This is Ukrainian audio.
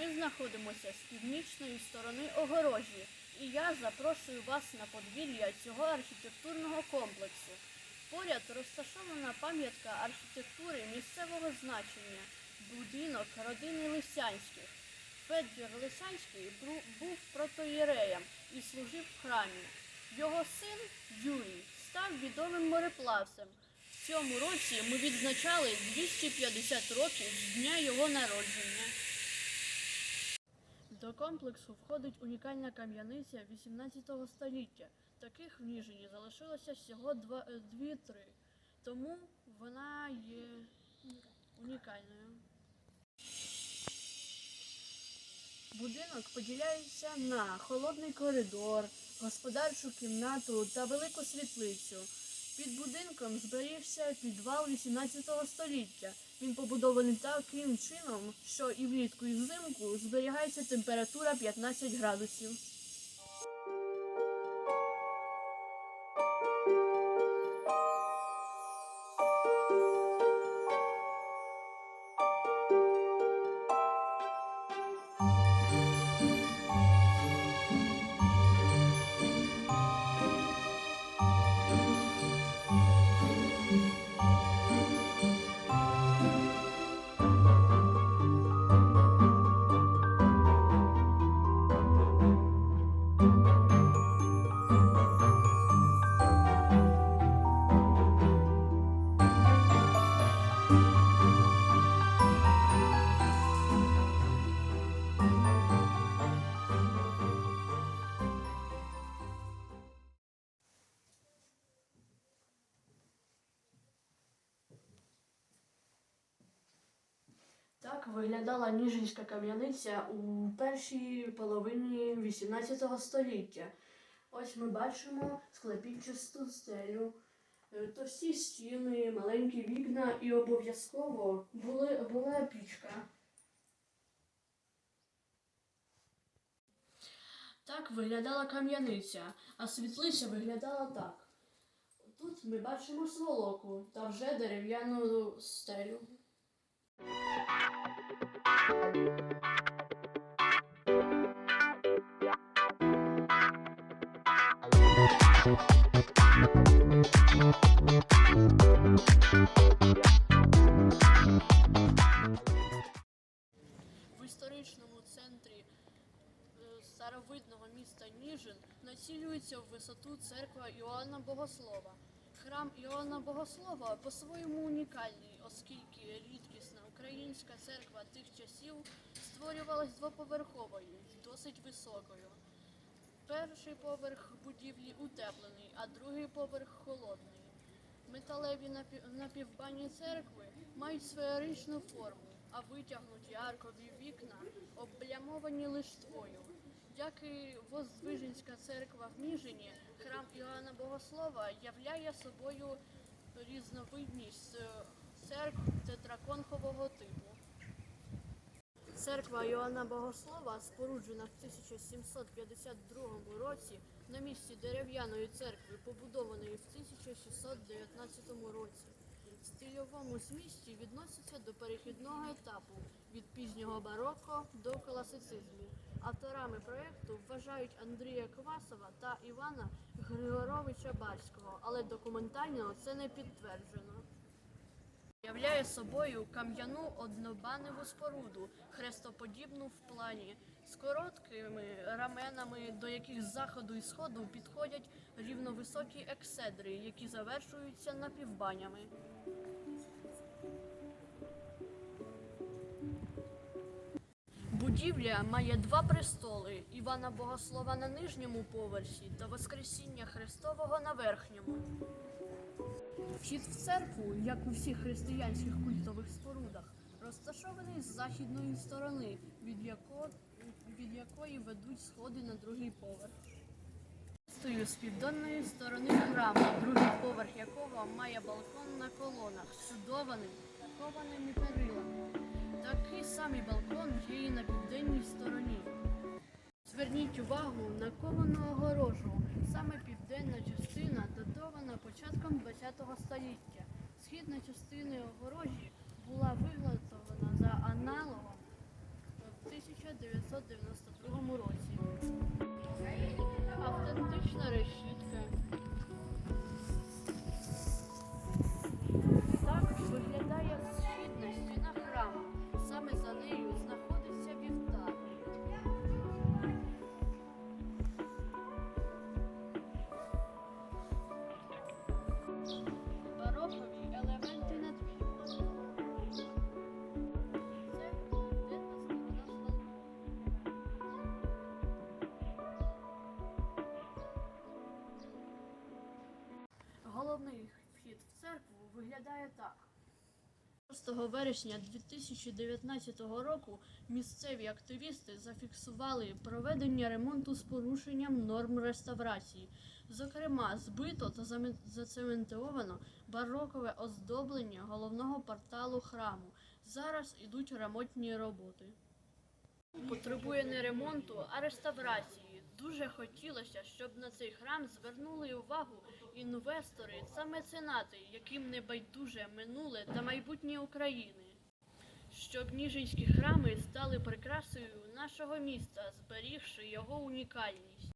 Ми знаходимося з північної сторони огорожі, і я запрошую вас на подвір'я цього архітектурного комплексу. Поряд розташована пам'ятка архітектури місцевого значення будинок родини Лисянських. Федір Лисянський був протоєреєм і служив в храмі. Його син Юрій став відомим мореплавцем. В цьому році ми відзначали 250 років з дня його народження. До комплексу входить унікальна кам'яниця 18 століття. Таких в Ніжині залишилося всього два- е, дві-три, тому вона є унікальною. Будинок поділяється на холодний коридор, господарчу кімнату та велику світлицю. Під будинком зберігся підвал 18 століття. Він побудований таким чином, що і влітку, і взимку зберігається температура 15 градусів. Виглядала Ніжинська кам'яниця у першій половині 18 століття. Ось ми бачимо склепінчасту стелю, е, товсті стіни, маленькі вікна і обов'язково була пічка. Так виглядала кам'яниця, а світлиця виглядала так. Тут ми бачимо сволоку та вже дерев'яну стелю. В історичному центрі е, старовидного міста Ніжин націлюється в висоту церква Іоанна Богослова. Храм Іоанна Богослова по-своєму унікальний, оскільки рідкісна українська церква тих часів створювалась двоповерховою, досить високою. Перший поверх будівлі утеплений, а другий поверх холодний. Металеві напі- напівбані церкви мають сферичну форму, а витягнуті аркові вікна облямовані листвою. Як і Воздвиженська церква в Ніжині, храм Іоанна Богослова являє собою різновидність е, тетраконхового типу. Церква Іоанна Богослова, споруджена в 1752 році на місці дерев'яної церкви, побудованої в 1619 році. В стильовому змісті відноситься до перехідного етапу від пізнього бароко до класицизму. Авторами проєкту вважають Андрія Квасова та Івана Григоровича Барського, але документально це не підтверджено. Являє собою кам'яну однобаневу споруду, хрестоподібну в плані, з короткими раменами, до яких з заходу і сходу підходять рівновисокі екседри, які завершуються напівбанями. Будівля має два престоли Івана Богослова на нижньому поверсі та Воскресіння Христового на верхньому. Вхід в церкву, як у всіх християнських культових спорудах, розташований з західної сторони, від, яко, від якої ведуть сходи на другий поверх. Стою з південної сторони храму, другий поверх якого має балкон на колонах, чудованим кованими перилами. Такий самий балкон є і на південній стороні. Зверніть увагу на ковану огорожу. Саме південна частина датована початком ХХ століття. Східна частина огорожі була виготовлена за аналогом в 1992 році. Автентична виглядає так. 6 вересня 2019 року місцеві активісти зафіксували проведення ремонту з порушенням норм реставрації. Зокрема, збито та зацементовано барокове оздоблення головного порталу храму. Зараз ідуть ремонтні роботи. Потребує не ремонту, а реставрації. Дуже хотілося, щоб на цей храм звернули увагу інвестори та меценати, яким не байдуже минуле та майбутнє України. Щоб ніжинські храми стали прикрасою нашого міста, зберігши його унікальність.